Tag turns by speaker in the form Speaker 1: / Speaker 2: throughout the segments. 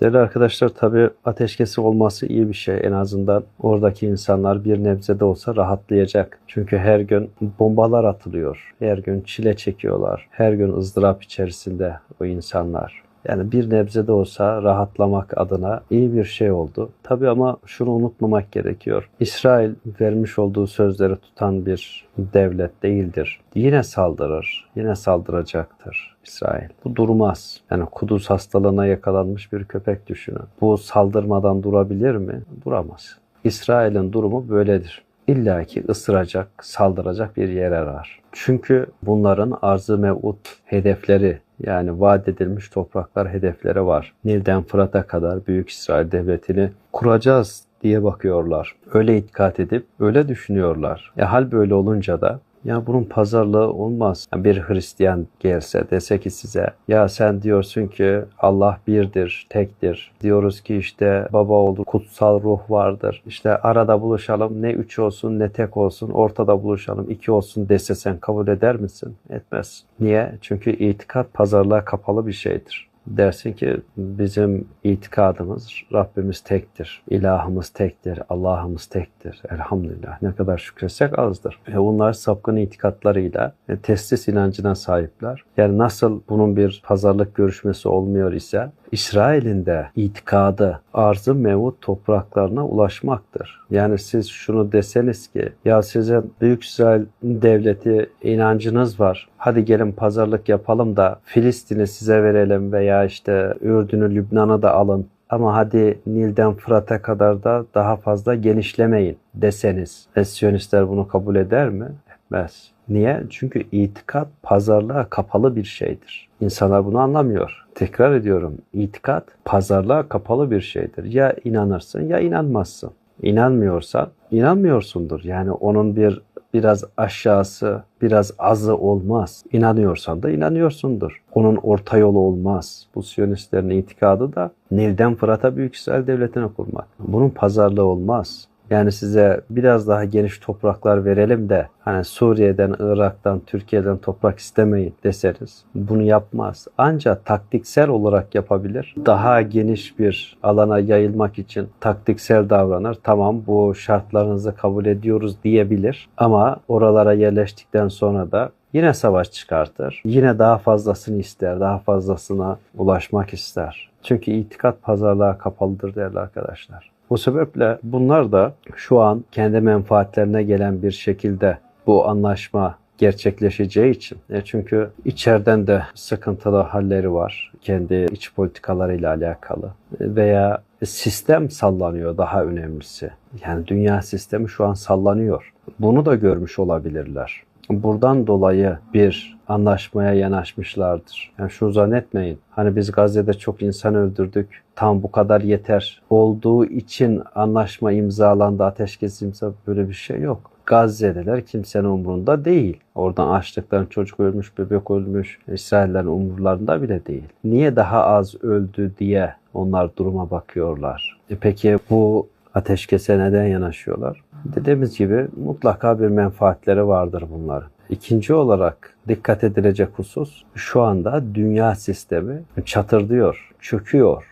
Speaker 1: Değerli arkadaşlar tabi ateşkesi olması iyi bir şey. En azından oradaki insanlar bir nebze de olsa rahatlayacak. Çünkü her gün bombalar atılıyor. Her gün çile çekiyorlar. Her gün ızdırap içerisinde o insanlar. Yani bir nebze de olsa rahatlamak adına iyi bir şey oldu. Tabi ama şunu unutmamak gerekiyor. İsrail vermiş olduğu sözleri tutan bir devlet değildir. Yine saldırır, yine saldıracaktır İsrail. Bu durmaz. Yani kuduz hastalığına yakalanmış bir köpek düşünün. Bu saldırmadan durabilir mi? Duramaz. İsrail'in durumu böyledir. İlla ki ısıracak, saldıracak bir yer arar. Çünkü bunların arzı mevut hedefleri yani vaat edilmiş topraklar hedefleri var. Nil'den Fırat'a kadar Büyük İsrail Devleti'ni kuracağız diye bakıyorlar. Öyle itikat edip öyle düşünüyorlar. E hal böyle olunca da ya bunun pazarlığı olmaz. Bir Hristiyan gelse dese ki size ya sen diyorsun ki Allah birdir, tektir. Diyoruz ki işte baba oldu, kutsal ruh vardır. İşte arada buluşalım ne üç olsun ne tek olsun ortada buluşalım iki olsun dese sen kabul eder misin? Etmez. Niye? Çünkü itikat pazarlığa kapalı bir şeydir dersin ki bizim itikadımız Rabbimiz tektir, ilahımız tektir, Allah'ımız tektir. Elhamdülillah ne kadar şükretsek azdır. Ve bunlar sapkın itikatlarıyla e, testis inancına sahipler. Yani nasıl bunun bir pazarlık görüşmesi olmuyor ise İsrail'in de itikadı arzı mevut topraklarına ulaşmaktır. Yani siz şunu deseniz ki ya sizin Büyük İsrail devleti inancınız var. Hadi gelin pazarlık yapalım da Filistin'i size verelim veya işte Ürdün'ü Lübnan'ı da alın ama hadi Nil'den Fırat'a kadar da daha fazla genişlemeyin deseniz. Siyonistler bunu kabul eder mi? Etmez. Niye? Çünkü itikat pazarlığa kapalı bir şeydir. İnsanlar bunu anlamıyor. Tekrar ediyorum. İtikat pazarlığa kapalı bir şeydir. Ya inanırsın ya inanmazsın. İnanmıyorsan inanmıyorsundur. Yani onun bir biraz aşağısı, biraz azı olmaz. İnanıyorsan da inanıyorsundur. Onun orta yolu olmaz. Bu Siyonistlerin itikadı da Nil'den Fırat'a Büyük İsrail Devleti'ni kurmak. Bunun pazarlığı olmaz. Yani size biraz daha geniş topraklar verelim de hani Suriye'den, Irak'tan, Türkiye'den toprak istemeyin deseriz. Bunu yapmaz. Ancak taktiksel olarak yapabilir. Daha geniş bir alana yayılmak için taktiksel davranır. Tamam bu şartlarınızı kabul ediyoruz diyebilir. Ama oralara yerleştikten sonra da yine savaş çıkartır. Yine daha fazlasını ister, daha fazlasına ulaşmak ister. Çünkü itikat pazarlığa kapalıdır değerli arkadaşlar. Bu sebeple bunlar da şu an kendi menfaatlerine gelen bir şekilde bu anlaşma gerçekleşeceği için. E çünkü içeriden de sıkıntılı halleri var. Kendi iç politikalarıyla alakalı. Veya sistem sallanıyor daha önemlisi. Yani dünya sistemi şu an sallanıyor. Bunu da görmüş olabilirler. Buradan dolayı bir anlaşmaya yanaşmışlardır. Yani şunu zannetmeyin. Hani biz Gazze'de çok insan öldürdük. Tam bu kadar yeter olduğu için anlaşma imzalandı, ateşkes imza böyle bir şey yok. Gazze'deler kimsenin umurunda değil. Oradan açlıktan çocuk ölmüş, bebek ölmüş. İsraillerin umurlarında bile değil. Niye daha az öldü diye onlar duruma bakıyorlar. E peki bu ateşkese neden yanaşıyorlar? Dediğimiz gibi mutlaka bir menfaatleri vardır bunların. İkinci olarak dikkat edilecek husus şu anda dünya sistemi çatırdıyor, çöküyor.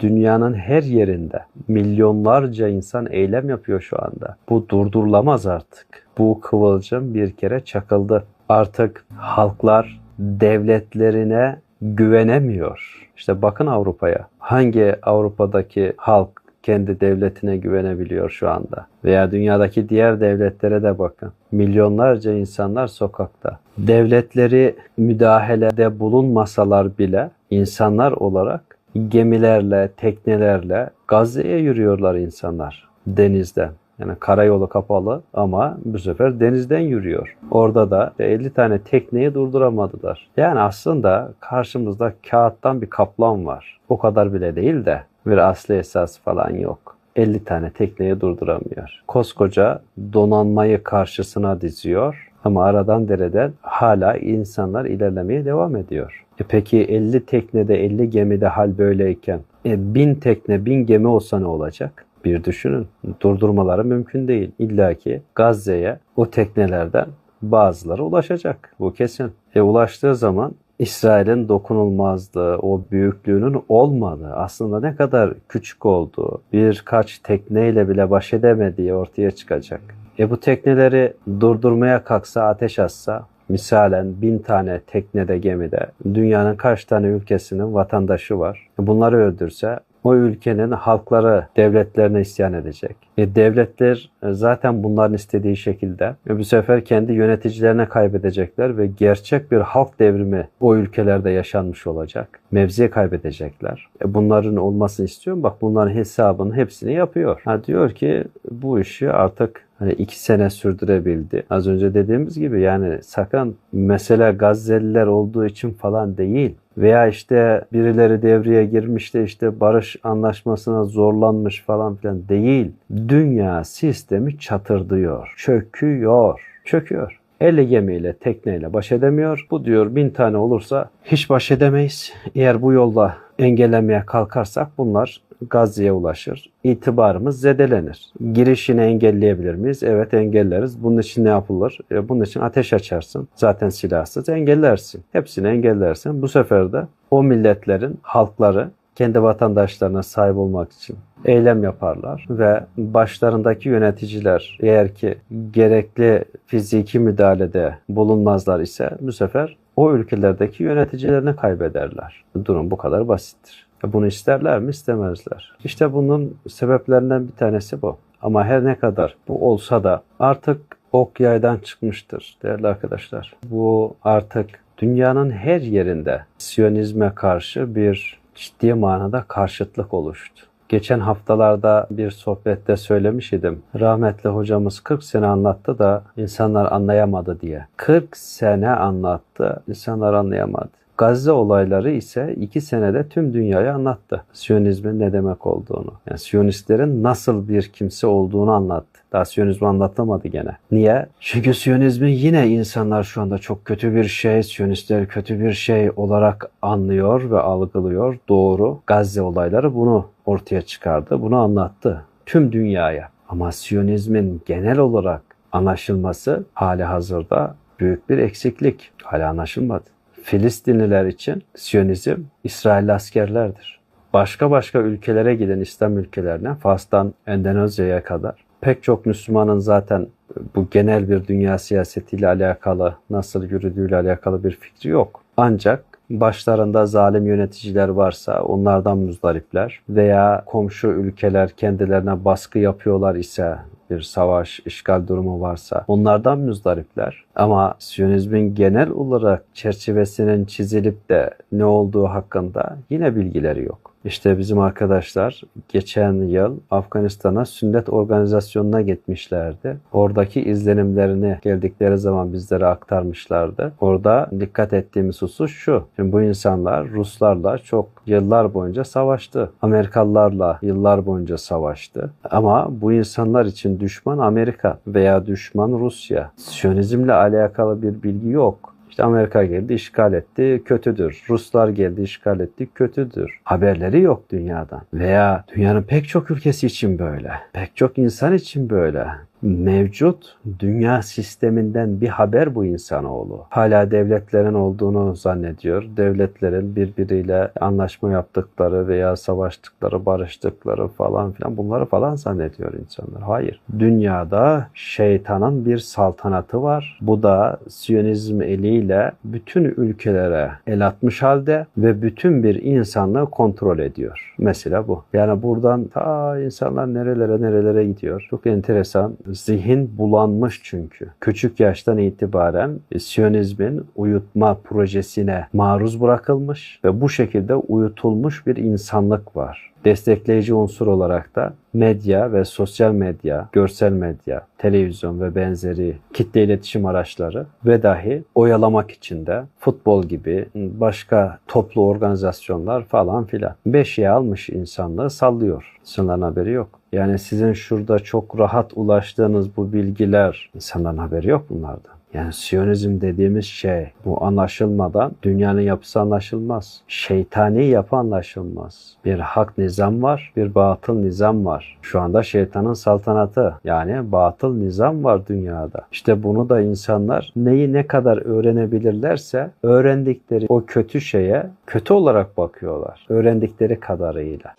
Speaker 1: Dünyanın her yerinde milyonlarca insan eylem yapıyor şu anda. Bu durdurulamaz artık. Bu kıvılcım bir kere çakıldı. Artık halklar devletlerine güvenemiyor. İşte bakın Avrupa'ya. Hangi Avrupa'daki halk kendi devletine güvenebiliyor şu anda. Veya dünyadaki diğer devletlere de bakın. Milyonlarca insanlar sokakta. Devletleri müdahalede bulunmasalar bile insanlar olarak gemilerle, teknelerle Gazze'ye yürüyorlar insanlar denizden. Yani karayolu kapalı ama bu sefer denizden yürüyor. Orada da 50 tane tekneyi durduramadılar. Yani aslında karşımızda kağıttan bir kaplan var. O kadar bile değil de bir asli esas falan yok. 50 tane tekneyi durduramıyor. Koskoca donanmayı karşısına diziyor ama aradan dereden hala insanlar ilerlemeye devam ediyor. E peki 50 teknede 50 gemide hal böyleyken e, 1000 tekne 1000 gemi olsa ne olacak? Bir düşünün. Durdurmaları mümkün değil. İlla ki Gazze'ye o teknelerden bazıları ulaşacak. Bu kesin. E ulaştığı zaman İsrail'in dokunulmazlığı, o büyüklüğünün olmadığı, aslında ne kadar küçük olduğu, birkaç tekneyle bile baş edemediği ortaya çıkacak. E bu tekneleri durdurmaya kalksa, ateş atsa, misalen bin tane teknede gemide dünyanın kaç tane ülkesinin vatandaşı var. Bunları öldürse o ülkenin halkları devletlerine isyan edecek. E, devletler e, zaten bunların istediği şekilde e, bu sefer kendi yöneticilerine kaybedecekler ve gerçek bir halk devrimi o ülkelerde yaşanmış olacak. Mevziye kaybedecekler. E, bunların olmasını istiyorum. Bak bunların hesabını hepsini yapıyor. Ha, diyor ki bu işi artık hani iki sene sürdürebildi. Az önce dediğimiz gibi yani sakın mesele Gazze'liler olduğu için falan değil. Veya işte birileri devreye girmiş de işte barış anlaşmasına zorlanmış falan filan değil. Dünya sistemi çatırdıyor, çöküyor, çöküyor. 50 gemiyle, tekneyle baş edemiyor. Bu diyor bin tane olursa hiç baş edemeyiz. Eğer bu yolda engellemeye kalkarsak bunlar Gazze'ye ulaşır. İtibarımız zedelenir. Girişini engelleyebilir miyiz? Evet engelleriz. Bunun için ne yapılır? E, bunun için ateş açarsın. Zaten silahsız engellersin. Hepsini engellersin. Bu sefer de o milletlerin halkları kendi vatandaşlarına sahip olmak için eylem yaparlar ve başlarındaki yöneticiler eğer ki gerekli fiziki müdahalede bulunmazlar ise bu sefer o ülkelerdeki yöneticilerini kaybederler. Durum bu kadar basittir. Bunu isterler mi? istemezler. İşte bunun sebeplerinden bir tanesi bu. Ama her ne kadar bu olsa da artık ok yaydan çıkmıştır değerli arkadaşlar. Bu artık dünyanın her yerinde Siyonizme karşı bir ciddi manada karşıtlık oluştu. Geçen haftalarda bir sohbette söylemiş idim. Rahmetli hocamız 40 sene anlattı da insanlar anlayamadı diye. 40 sene anlattı, insanlar anlayamadı. Gazze olayları ise iki senede tüm dünyaya anlattı. Siyonizmin ne demek olduğunu. Yani Siyonistlerin nasıl bir kimse olduğunu anlattı. Daha Siyonizmi anlatamadı gene. Niye? Çünkü Siyonizmi yine insanlar şu anda çok kötü bir şey, Siyonistler kötü bir şey olarak anlıyor ve algılıyor. Doğru. Gazze olayları bunu ortaya çıkardı. Bunu anlattı. Tüm dünyaya. Ama Siyonizmin genel olarak anlaşılması hali hazırda büyük bir eksiklik. Hala anlaşılmadı. Filistinliler için Siyonizm İsrail askerlerdir. Başka başka ülkelere giden İslam ülkelerine, Fas'tan Endonezya'ya kadar pek çok Müslümanın zaten bu genel bir dünya siyasetiyle alakalı, nasıl yürüdüğüyle alakalı bir fikri yok. Ancak başlarında zalim yöneticiler varsa onlardan müzdaripler veya komşu ülkeler kendilerine baskı yapıyorlar ise bir savaş, işgal durumu varsa onlardan müzdaripler. Ama Siyonizmin genel olarak çerçevesinin çizilip de ne olduğu hakkında yine bilgileri yok. İşte bizim arkadaşlar geçen yıl Afganistan'a sünnet organizasyonuna gitmişlerdi. Oradaki izlenimlerini geldikleri zaman bizlere aktarmışlardı. Orada dikkat ettiğimiz husus şu. Şimdi bu insanlar Ruslarla çok yıllar boyunca savaştı. Amerikalılarla yıllar boyunca savaştı. Ama bu insanlar için düşman Amerika veya düşman Rusya. Siyonizmle alakalı bir bilgi yok. İşte Amerika geldi işgal etti kötüdür. Ruslar geldi işgal etti kötüdür. Haberleri yok dünyadan. Veya dünyanın pek çok ülkesi için böyle. Pek çok insan için böyle mevcut dünya sisteminden bir haber bu insanoğlu. Hala devletlerin olduğunu zannediyor. Devletlerin birbiriyle anlaşma yaptıkları veya savaştıkları, barıştıkları falan filan bunları falan zannediyor insanlar. Hayır. Dünyada şeytanın bir saltanatı var. Bu da Siyonizm eliyle bütün ülkelere el atmış halde ve bütün bir insanlığı kontrol ediyor. Mesela bu. Yani buradan ta insanlar nerelere nerelere gidiyor. Çok enteresan zihin bulanmış çünkü. Küçük yaştan itibaren Siyonizmin uyutma projesine maruz bırakılmış ve bu şekilde uyutulmuş bir insanlık var. Destekleyici unsur olarak da medya ve sosyal medya, görsel medya, televizyon ve benzeri kitle iletişim araçları ve dahi oyalamak için de futbol gibi başka toplu organizasyonlar falan filan. Beşiğe almış insanlığı sallıyor. İnsanların haberi yok. Yani sizin şurada çok rahat ulaştığınız bu bilgiler insanların haberi yok bunlardan. Yani Siyonizm dediğimiz şey bu anlaşılmadan dünyanın yapısı anlaşılmaz. Şeytani yapı anlaşılmaz. Bir hak nizam var, bir batıl nizam var. Şu anda şeytanın saltanatı yani batıl nizam var dünyada. İşte bunu da insanlar neyi ne kadar öğrenebilirlerse öğrendikleri o kötü şeye kötü olarak bakıyorlar. Öğrendikleri kadarıyla.